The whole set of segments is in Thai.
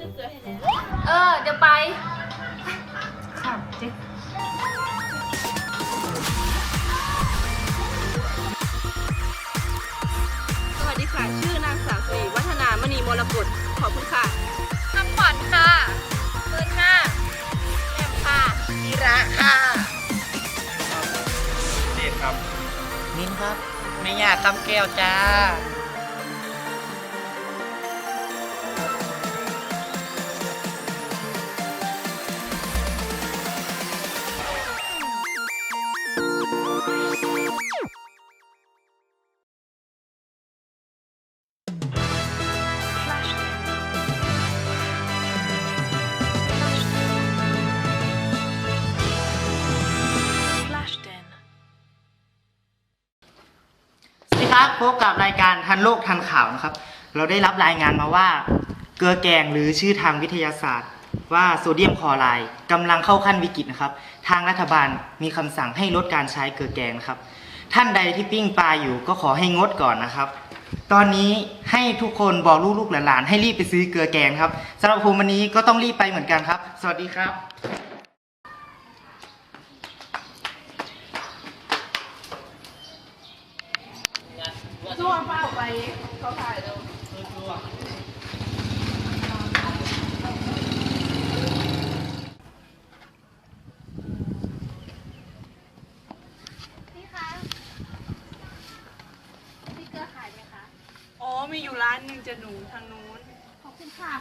ซื้อเกลือให้แล้วเออ เดี๋ยวไปค่ะเจ๊สวัสดีค่ะ ชื่อนางสาวสิริวัฒนามณีมรกตขอบคุณค่ะทำขวัญค่ะเงินค่ะแอมค่ะกีระค่ะเดชครับ มินครับ ไม่อยากคำแก้วจ้า พบกับรายการทันโลกทันข่าวนะครับ เราได้รับรายงานมาว่า เกลือแกงหรือชื่อทางวิทยาศาสตร์ ว่าโซเดียมคลอไรด์กำลังเข้าขั้นวิกฤตนะครับ ทางรัฐบาลมีคำสั่งให้ลดการใช้เกลือแกงนะครับ ท่านใดที่ปิ้งปลาอยู่ก็ขอให้งดก่อนนะครับ ตอนนี้ให้ทุกคนบอกลูกๆหลานๆให้รีบไปซื้อเกลือแกงครับสำหรับผมวันนี้ก็ต้องรีบไปเหมือนกันครับ สวัสดีครับ ช่วงเป้าไปเขาถ่ายดู พี่คะพี่เกลือขายไหมคะ อ๋อ มีอยู่ร้านหนึ่งจะหนูทางนู้น ขอบคุณค่ะ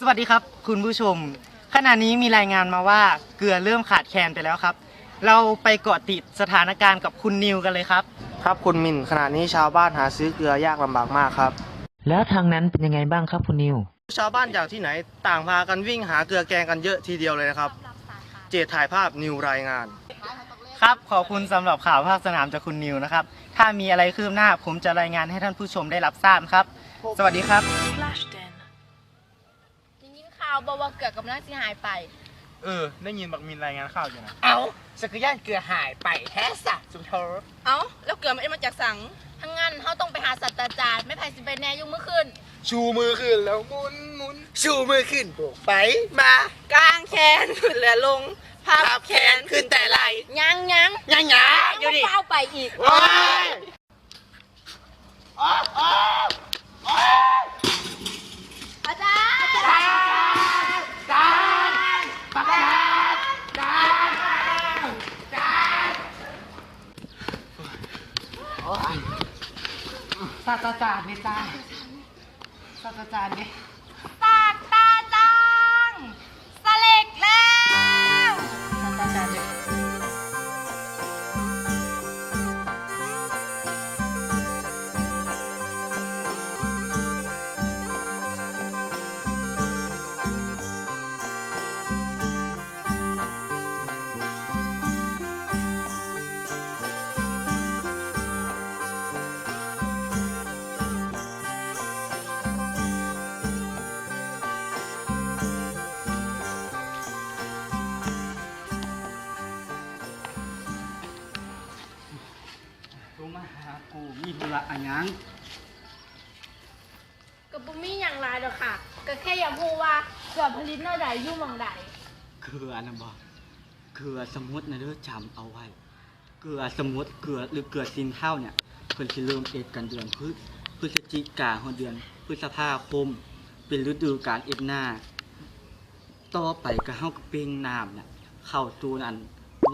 สวัสดีครับ คุณผู้ชม ขณะนี้มีรายงานมาว่าเกลือเริ่มขาดแคลนไปแล้วครับ เราไปเกาะติดสถานการณ์กับคุณนิวกันเลยครับ ครับคุณมินขณะนี้ชาวบ้านหาซื้อเกลือยากลำบากมากครับ แล้วทางนั้นเป็นยังไงบ้างครับคุณนิว ชาวบ้านจากที่ไหนต่างพากันวิ่งหาเกลือแกงกันเยอะทีเดียวเลยนะครับ เจตถ่ายภาพนิวรายงาน ครับขอบคุณสำหรับข่าวภาคสนามจากคุณนิวนะครับ ถ้ามีอะไรคืบหน้าผมจะรายงานให้ท่านผู้ชมได้รับทราบครับ สวัสดีครับจริงๆข่าวบอกว่าเกลือกำลังสิหายไป เออ ได้ยินบักมินรายงานข่าวอยู่นะ เอาสักย่านเกลือหายไปแท้สะสุนทรเอ้า แล้วเกลือไม่ได้มาจากสัง ทั้างงั้นเขาต้องไปหาสัตว์อาจารย์ไม่ไผ่สิไปแน่ยุ่งเมื่อคืนชูมือขึ้นแล้วหมุนหมุนชูมือขึ้นโบกไปมากลางแขนขึ้นและลงพับพับแขนขึ้นแต่ไหลยังยังยังหยาอยู่ดิเฝ้าไปอีก โอ้ยอาจาร ศาสตราจารย์นี่จ้าศาสตราจารย์นี่ศาสตราจารย์สเล็กแล้ว ศาสตราจารย์นี่ ลงมาหากูมีธุระอะไรยังกับบุมี่อย่างไรดอกค่ะ ก็แค่อยากพูดว่าเกิดผลิตเมื่อใดยุ่งมองใดเกลือนะบอกเกลือสมุดนะเด้อจำเอาไว้ เกลือสมุดเกลือหรือเกลือซินเท่าเนี่ยเพิ่นสิเริ่มเอ็ดกันเดือนพฤศพฤศจิกาฮอดเดือนพฤษภาคม เป็นฤดูการเอ็ดหน้า ต่อไปก็เฮาก็เป่งน้ำน่ะเข้าสู่อัน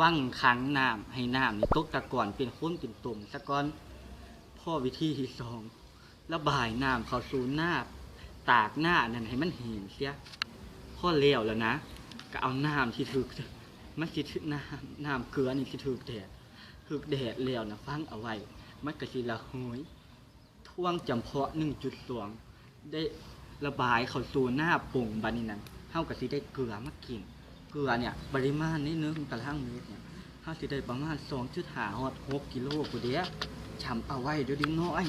ว่างขังน้ำให้น้ำนี่ตกตะก่อนเป็นข้นเป็นตุ่มซะก่อนพ่อวิธีที่สองระบายน้ำเข้าสู่หน้าตากหน้านั่นให้มันเห็นเสียพ่อเลี้ยวแล้วนะ ก็เอาน้ำที่ถึกมันสิถึกน้ำน้ำเกลือนี่สิถึกแดดถึกแดดแล้วนะฟังเอาไว้ มันก็สิละหวยท่วงจำเพาะหนึ่งจุดสวงได้ระบายเข้าสู่หน้าปุ่งบานี้นั้นเฮาก็สิได้เกลือมากิน เกลือเนี่ยปริมาณนิดนึงตารางเมตรเนี่ยเฮาสิได้ประมาณ2.5ฮอด6กิโลกูเดียวจำเอาไว้เดี๋ยวดียวน้อย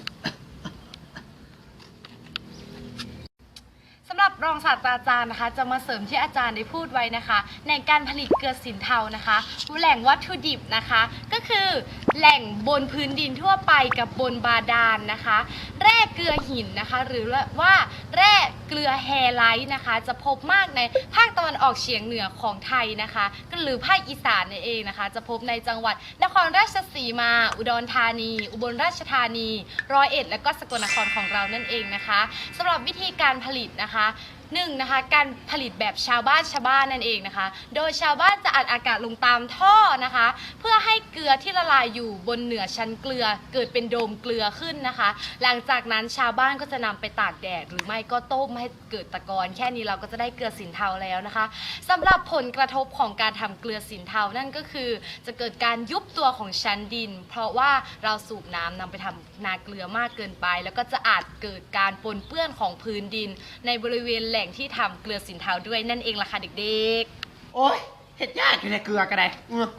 สำหรับรองศาสตราจารย์นะคะ จะมาเสริมที่อาจารย์ได้พูดไว้นะคะ ในการผลิตเกลือสินเทานะคะแหล่งวัตถุดิบนะคะ ก็คือแหล่งบนพื้นดินทั่วไปกับบนบาดาลนะคะ แร่เกลือหินนะคะ หรือว่าแร่ กลือแฮไลท์นะคะ จะพบมากในภาคตะวันออกเฉียงเหนือของไทยนะคะก็หรือภาคอีสานนั่นเองนะคะ จะพบในจังหวัดนครราชสีมา อุดรธานี อุบลราชธานี ร้อยเอ็ด และก็สกลนครของเรานั่นเองนะคะสำหรับวิธีการผลิตนะคะ หนึ่งนะคะ การผลิตแบบชาวบ้านชาวบ้านนั่นเองนะคะ โดยชาวบ้านจะอัดอากาศลงตามท่อนะคะ เพื่อให้เกลือที่ละลายอยู่บนเหนือชั้นเกลือ เกิดเป็นโดมเกลือขึ้นนะคะ หลังจากนั้นชาวบ้านก็จะนำไปตากแดด หรือไม่ก็ต้มให้เกิดตะกอนแค่นี้เราก็จะได้เกลือสินเทาแล้วนะคะสำหรับผลกระทบของการทำเกลือสินเทานั่นก็คือ จะเกิดการยุบตัวของชั้นดิน เพราะว่าเราสูบน้ำนำไปทำนาเกลือมากเกินไป แล้วก็จะอาจเกิดการปนเปื้อนของพื้นดิน ในบริเวณแหล่งที่ทำเกลือสินเทาด้วยนั่นเองล่ะค่ะเด็กโอ้ยเห็ดยากอยู่ในเกลือก็ได้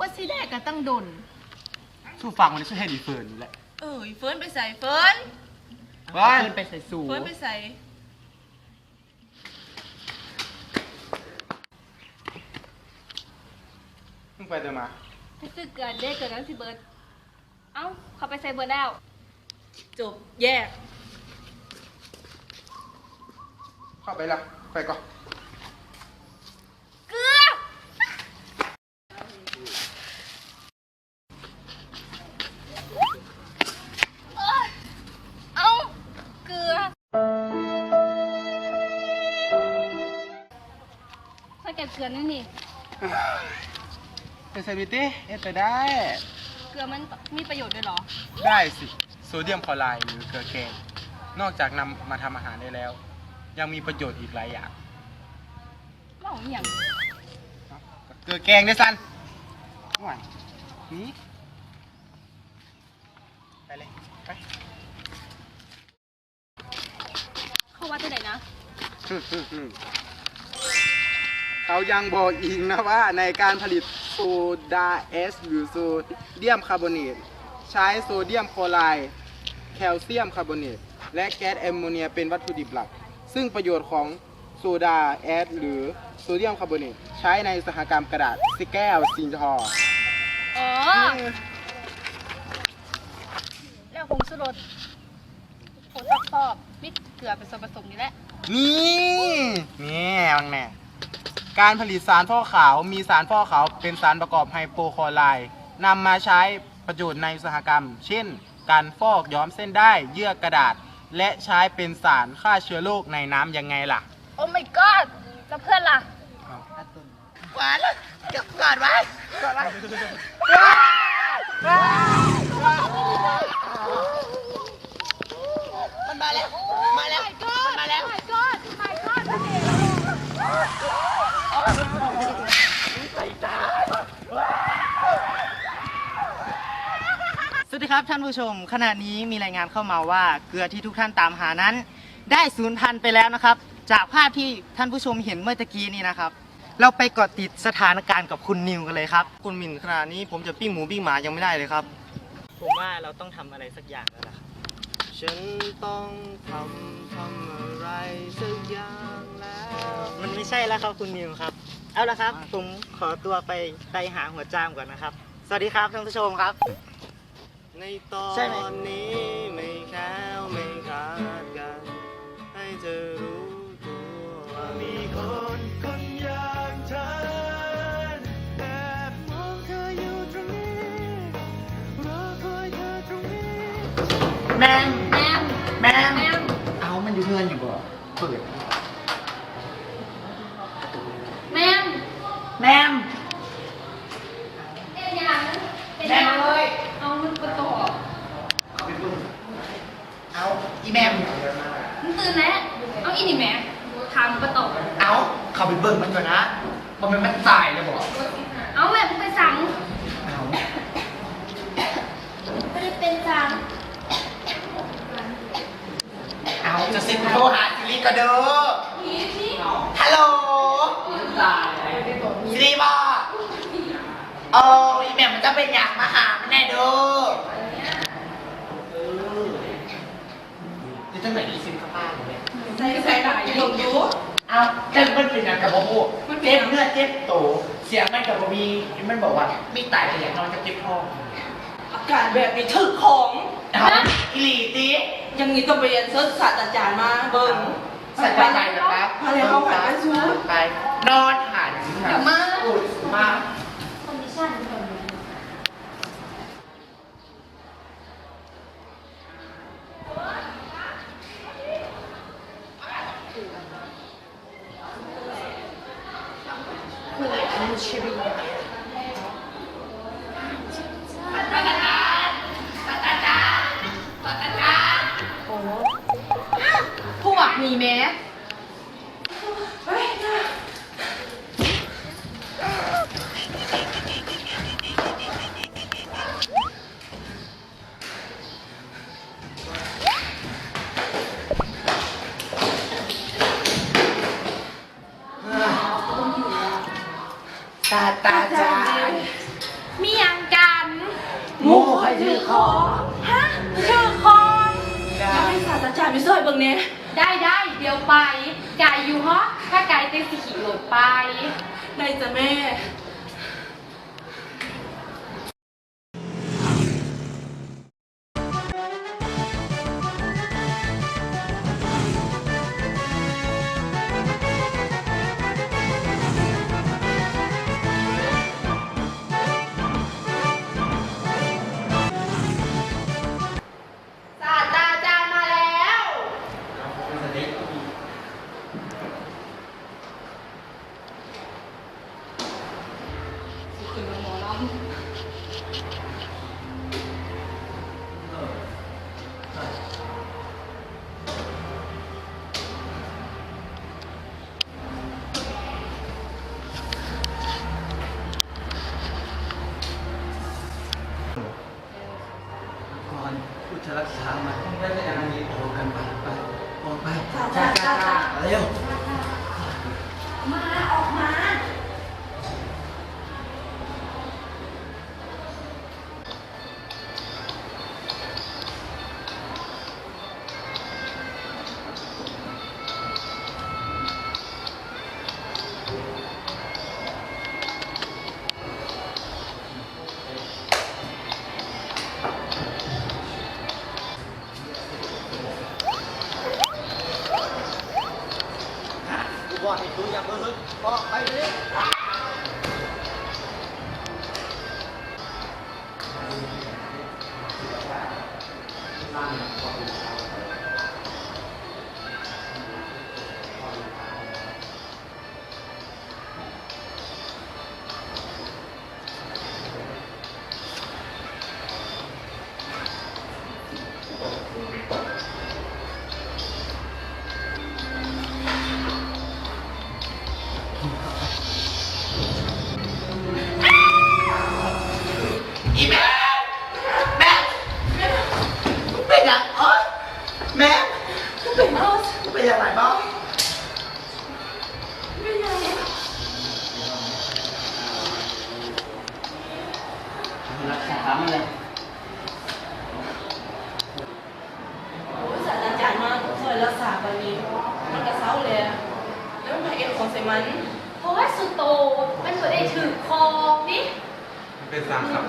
ว่าสิแรกก็ต้องดน สู้ฟังมันสู้ให้ดีเฟิร์นอยู่แหละเออเฟิร์นไปใส่เฟิร์นไปเดินไปใส่สูเฟิร์นไปใส่มึงไปเดินมาๆไปซื้อเกลือเด็กเกิดนั้นสิเบิร์ดเอ้าเขาไปใส่เบิร์ดแล้ว จบแยก เข้าไปละไปก่อนเกลือเอ้าเกลือถ้าเก็บเกลือนี่นี่เป็นไซบิตี้เอ็ดไปได้ เกลือมันมีประโยชน์ด้วยเหรอ ได้สิ โซเดียมคลอไรด์หรือเกลือแกงนอกจากนำมาทำอาหารได้แล้ว ยังมีประโยชน์อีกหลายอย่างว่าของอย่างเกลือแกงด้วยสันหวานนี่ไปเลยไปเขาว่าที่ไหนนะ เขายังบอกอีกนะว่าในการผลิตโซดาเอสหรือโซเดียมคาร์บอเนตใช้โซเดียมคลอไรด์แคลเซียมคาร์บอเนตและแก๊สแอมโมเนียเป็นวัตถุดิบหลัก ซึ่งประโยชน์ของโซดาแอสหรือโซเดียมคาร์บอเนตใช้ในอุตสาหกรรมกระดาษสิแก้วสินทออ๋อแล้วผงชูรสผงซักฟอกมิตรเกลือเป็นส่วนผสมนี่แหละนี่นี่มันแม่การผลิตสารฟอกขาวมีสารฟอกขาวเป็นสารประกอบไฮโปคลอไรด์นำมาใช้ประโยชน์ในอุตสาหกรรม เช่น การฟอกย้อมเส้นได้เยื่อกระดาษ และใช้เป็นสารฆ่าเชื้อโรคในน้ำยังไงล่ะ โอ้ my god แล้วเพื่อนล่ะหวานเลยกอดไว้กอดไว้มันมาแล้ว มาแล้ว มันมาแล้ว my god my god สวัสดี ครับท่านผู้ชม ขณะนี้มีรายงานเข้ามาว่าเกลือที่ทุกท่านตามหานั้น ได้สูญพันธุ์ไปแล้วนะครับ จากภาพที่ท่านผู้ชมเห็นเมื่อตะกี้นี้นะครับ เราไปเกาะติดสถานการณ์กับคุณนิวกันเลยครับ คุณหมินขนาดนี้ผมจะปิ้งหมูปิ้งหมายังไม่ได้เลยครับ ผมว่าเราต้องทำอะไรสักอย่างแล้วล่ะครับฉันต้องทำทำอะไรสักอย่างแล้วมันไม่ใช่แล้วครับคุณนิวครับ เอาละครับ ผมขอตัวไปไปหาหัวจามก่อนนะครับ สวัสดีครับท่านผู้ชมครับ ในตอใช่ไหมนนี้ไม่แค้วไม่ขาดกัน ให้เธอรู้ตัวว่ามีคนคนอย่างเธอแอบมองเธออยู่ตรงนี้รอคอยเธอตรงนี้ แมงแมมแมงแมมเอามันอยู่เพื่อนอยู่บ่เปิด แมม แมม เป็นยังเป็น แม ยั ม ง เลย เอามันประตอบ เอาอีแมมมึงตื่นแล้วเอาอีนี่แหม่ทำประตอบเอาเข้าไปเบิ่งมันก่อนนะว่ามันมันตายเลยบ่เอาแม่มึงไปสั่งเอาไม่ได้เป็นสั่งเอาจะเซ็นโทรหาสิริก็เด้อฮัลโหลสิริบ่เอออีแมมมันจะเป็นอยากมาหามันแน่เด้อเอ อนี่ตั้งแต่อีซิมเข้าบ้านเลยใส่ใส่หลายลงดูเอาเอาแต่มันเป็นอย่างกับโมโหเจ็บเนื้อเจ็บโต เสียงมันกับมีมันบอกว่าไม่ตายแต่อย่างนอยก็เจ็บท้องอาการแบบนี้ถึกของเอาอีหลีตีอยังนี้ต้องไปเรียนเซิร์ชศาสตราจารย์มาเบิ่งใส่ไปไหนะครับพาเลยเขาหันไปชูไปนอนหันเดี๋ยวมาอุดมา คอนดิชั่นคนนี้ พาตาจานมีอย่างกันโม่ใครชื่อคอ ฮะชื่อคองอยากให้ศาสตราจารย์ไปช่วยเบิ่งเนี่ยได้ได้เดี๋ยวไปไก่อยู่ฮะถ้าไก่เต็มสีขีโหลดไป ได้จ้ะแม่ ผู้จะรักษามันต้องได้อย่างนี้ออกกันไปไปออกไปจ้าจ้าจ้าเร็วมาออกมา ว่าให้ดูอย่างเพิ่มเพราะไปเลย อนี่เป็นสามครับ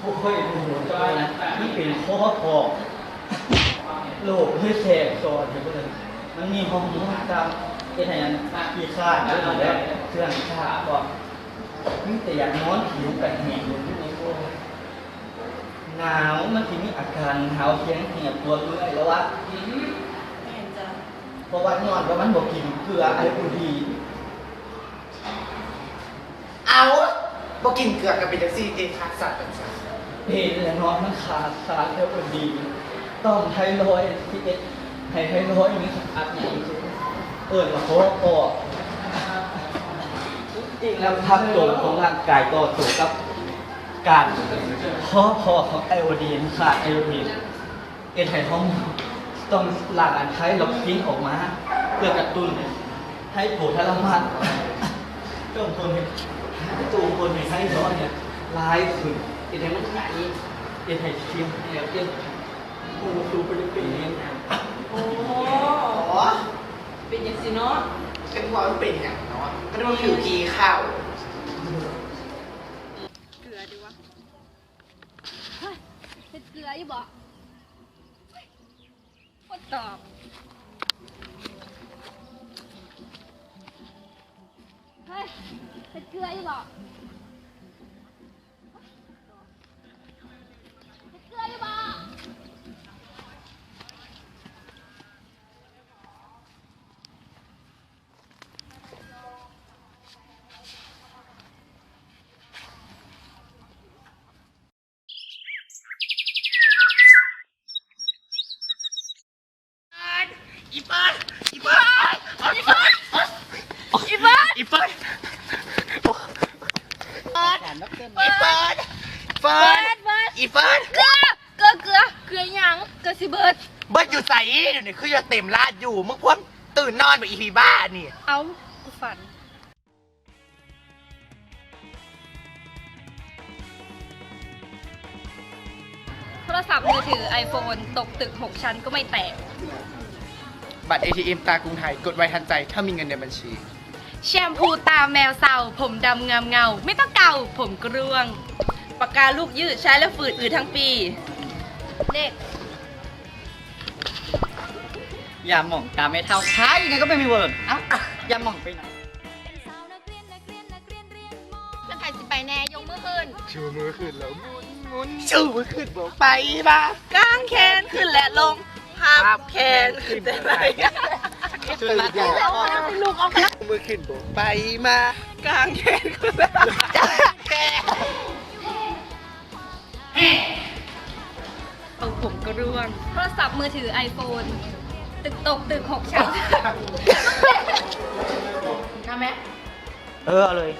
โอ้ยโอ้โหจ้านะนี่เป็นข้อพอกโลกเพื่อแสบจอดเห็นไหมมันมีห้องห้องจำเป็นอย่างกี่คาดด้วยแล้วเครื่องชาบอกนี่แต่อยากนอนผิวกันแหงบนที่นี่โอ้หนาวมันถึงมีอาการหนาวเพียงเหียบตัวเมื่อยแล้ววะแม่นจ้ะเพราะว่านอนว่ามันบอกกินเกลือไอโอดีน เอาบอกินเกลือกับเป็นจังซี่เต็ขาสัตว์กันสัตว์เพลและนอนมันขาดขาดไอโอดีต้องไทรอยด์ที่เอ็ดให้ไทรอยด์มีอัดใหญ่สุดเอิญว่าเขาปอกจริงแล้วพักโดนของร่างกายต่อสู้กับการข้อพอของไอโอดีนขาดไอโอดีนเอ็ดไห้ห้องต้องหลั่งอันใช้ลบกินออกมา เพื่อกระตุ้นให้โผล่ทรมานก็คนเนี่ ยตูคนในไส้ร้อนเนี่ยลายขึ้นเอ็ดให้มันไหนเอ็ดให้เทียมให้แล้วเอ็ดโอ้ดูไปเลยเป็นยังไงโอ้อ๋อเปเป็นอย่างสิเนาะเป็นความมันเป็นอย่างเนาะก็ต้องผิวกีข้าวเป็นเกลืออยู่บ่กดตอบเฮ้ยเป็นเกลืออยู่บ่เป็นเกลืออยู่บ่ อีเปิ้ลอีเปิ้ลอีเปิ้ลอีเปิ้ลอีเปิ้ลอีเปิ้ลเฟิร์น อีเฟิร์นเกลือเกลือเกลือเกลือหยังเกลือสิเบิดเบิร์ดอยู่ใส่เดี๋ยวนี้คือจะเต็มลาดอยู่มึงพวกตื่นนอนไปอีพีบ้านี่เอากูฝัน โทรศัพท์มือถือ iPhone ตกตึก 6 ชั้นก็ไม่แตก บัตร ATM ตากรุงไทยกดไว้ทันใจถ้ามีเงินในบัญชี แชมพูตาแมวเศร้าผมดำเงามเงา ไม่ต้องเก่าผมกร่วง ปากกาลูกยืดใช้แล้วฝืดอืดทั้งปีเด็กอย่าหม่องตามไม่เท่าท้ายยังไงก็ไม่มีเวิร์ดเอ้าอย่าหม่องไปไหนแล้วใครสิไปแน่ยกมือขึ้น ชูมือขึ้นแล้วหมุนหมุนชูมือขึ้นบอกไปบ้ากางแขนขึ้นและลงพับแขนขึ้นแต่ไหนตื่นอย่างลูกเอาไปมือขึ้นบอกไปมากางแขนขึ้นและลงแกเร่วงโทรศัพท์มือถือ iPhone ตึกตกตึก6ชั้นทำไหม เออเอาเลย